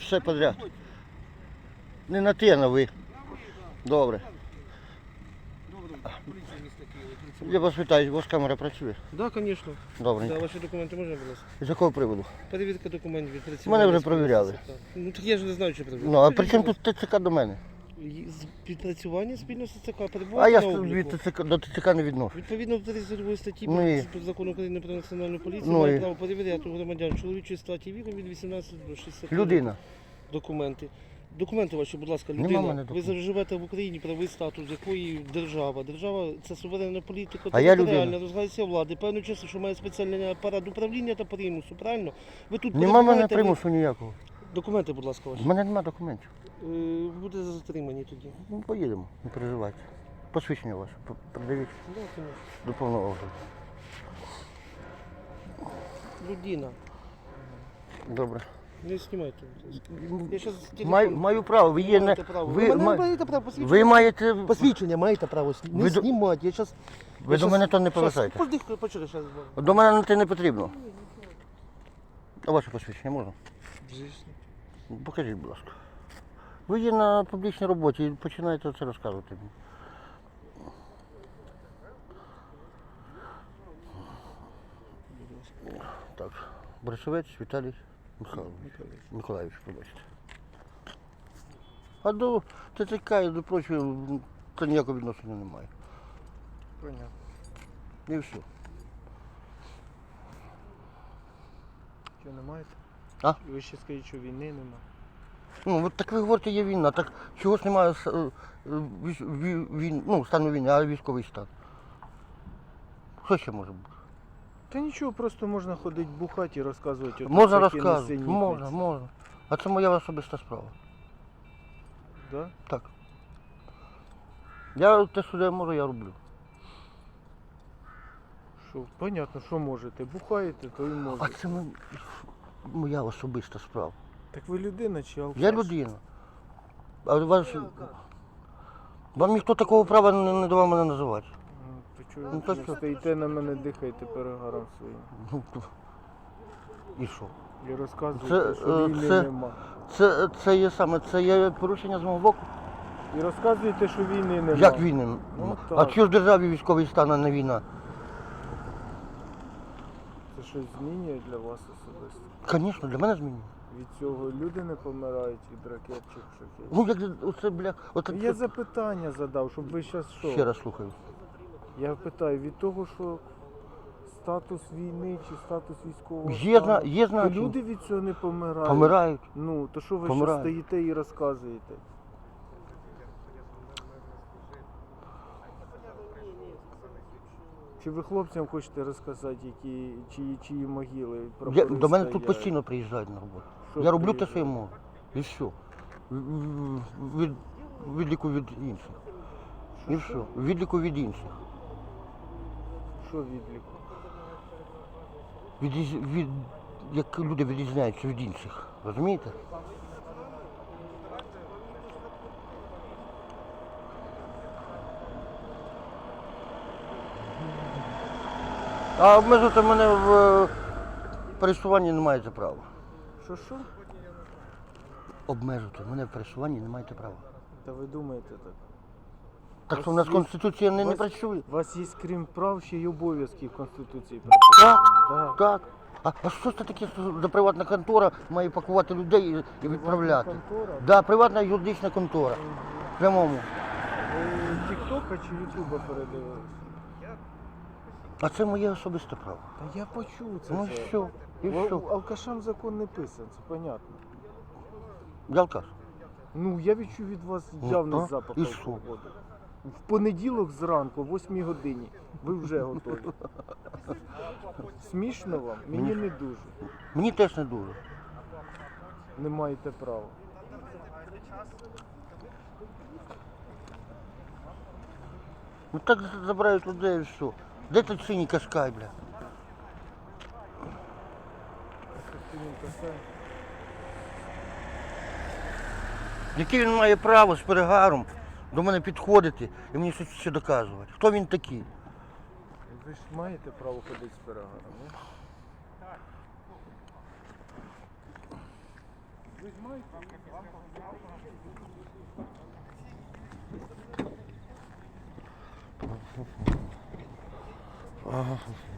Все подряд. Не на ти, а на ви. Добре. Я вас вітаю, у вас камера працює. Да, звісно. Добре. Да, ваші документи можна, будь ласка? З якого приводу? Перевірка документів від 30 Мене вже перевіряли. Ну так я ж не знаю, що перевіряли. Ну, а при чому тут ТЦК до мене? Відпрацювання спільно з ЦК А я ж обліку. від ТЦК, до ТЦК не відношу. Відповідно до 32 статті Ну і- про України про національну поліцію Ну має і- право перевіряти у громадян чоловічої статі віком від 18 до 60 Людина. документи. Документи ваші, будь ласка, Нема людина. в мене Ви документів. живете в Україні, правовий статус, якої держава. Держава це суверенна політика, А я територіальна людина. розгається влади. Певно часу, що має спеціальний апарат управління та примусу, правильно? Ви тут Нема в мене перебуваєте, ви- примусу ніякого. Документи, будь ласка, ваші. В мене немає документів. Е, Ви будете затримані тоді. Ну, поїдемо, не переживайте. Посвідчення ваше. Придавіть Да, конечно. до повного огляду. Людина. Добре. Не знімайте. Я щас телефон- Маю, маю право. Ви, є не, Маєте право. ви, мене ма- маєте право посвідчення. ви маєте. Посвідчення маєте право сні- не Ви до- знімати. Я щас... Ви до мене то не повисайте. Почекай. До мене на те не потрібно. А ваше посвідчення можна? Покажіть, будь ласка. Ви є на публічній роботі і починаєте це розказувати. Так. Борисовець Віталій Михайлович. Миколаївич, пробачте. А до ТЦК і до прочого це ніякого відношення немає. Понятно. І все. Що не маєте? А? Ви ще скажіть, що війни нема. Ну, от так ви говорите, є війна, так чого ж немає е, війн, ну, стану війни, а військовий стан? Що ще може бути? Та нічого, просто можна ходити бухати і розказувати. от Можна всякі розказувати, несенітниці. можна, можна. А це моя особиста справа. Да? Так. Я те, що я можу, я роблю. Що, понятно, що можете. Бухаєте, то і А можете. це мо- моя особиста справа. Так ви людина чи алкаш? Я людина. А вас, вам ніхто такого права не, не давав мене називати. Ну, то чого Ну, ви то що? стоїте на мене, дихаєте перегаром своїм. Ну, то- І що? І розказуєте, Це, що е, війни це- нема. Це, це є саме, це є порушення з мого боку. І розказуєте, що війни нема. Як війни? Ну, а так. чого ж в державі військовий стан, а не війна? Це щось змінює для вас особисто. Звісно, для мене змінює. Від цього люди не помирають від ракет чи шахів. Ну як оце, бля, оце, Я запитання задав, щоб ви зараз що? ще раз слухаю. Я питаю, від того, що статус війни чи статус військового Є, зна- стану, є то значення. люди від цього не помирають. Помирають. Ну, то що ви ще Помирають. стоїте і розказуєте? Чи ви хлопцям хочете розказати, які, чиї, чиї могили Я, до мене тут постійно приїжджають на роботу. Я роблю те, що я можу. І все. Від, відліку від інших. І все. Відліку від інших. Що відліку? Від, від, як люди відрізняються від інших. Розумієте? А обмежити мене в е, пересуванні не маєте права. Що що? Обмежити мене в пересуванні не маєте права. Та ви думаєте так? Так що у нас Конституція не, не вас- працює. У вас є крім прав ще й обов'язки в Конституції Так, Да. так. А, а що це таке, що за приватна контора має пакувати людей і, і відправляти? Контора? Да, приватна юридична контора. В прямому. Ви Тіктока чи Ютуба передивились? А це моє особисте право. Та я почув це. Ну все. що? І Ал- що? Алкашам закон не писан, це понятно. Я алкаш. Ну, я відчув від вас Ну, явний так. запах І що? алкоголю. В понеділок зранку, о 8 годині, ви вже готові. Смішно вам? Мені Мені- не дуже. Мені теж не дуже. Не маєте права. Ну так забирають людей і все. Де ти синій кашкай, бля? Яке він має право з перегаром до мене підходити і мені щось ще доказувати? Хто він такий? Ви ж маєте право ходити з перегаром, ні? Oh.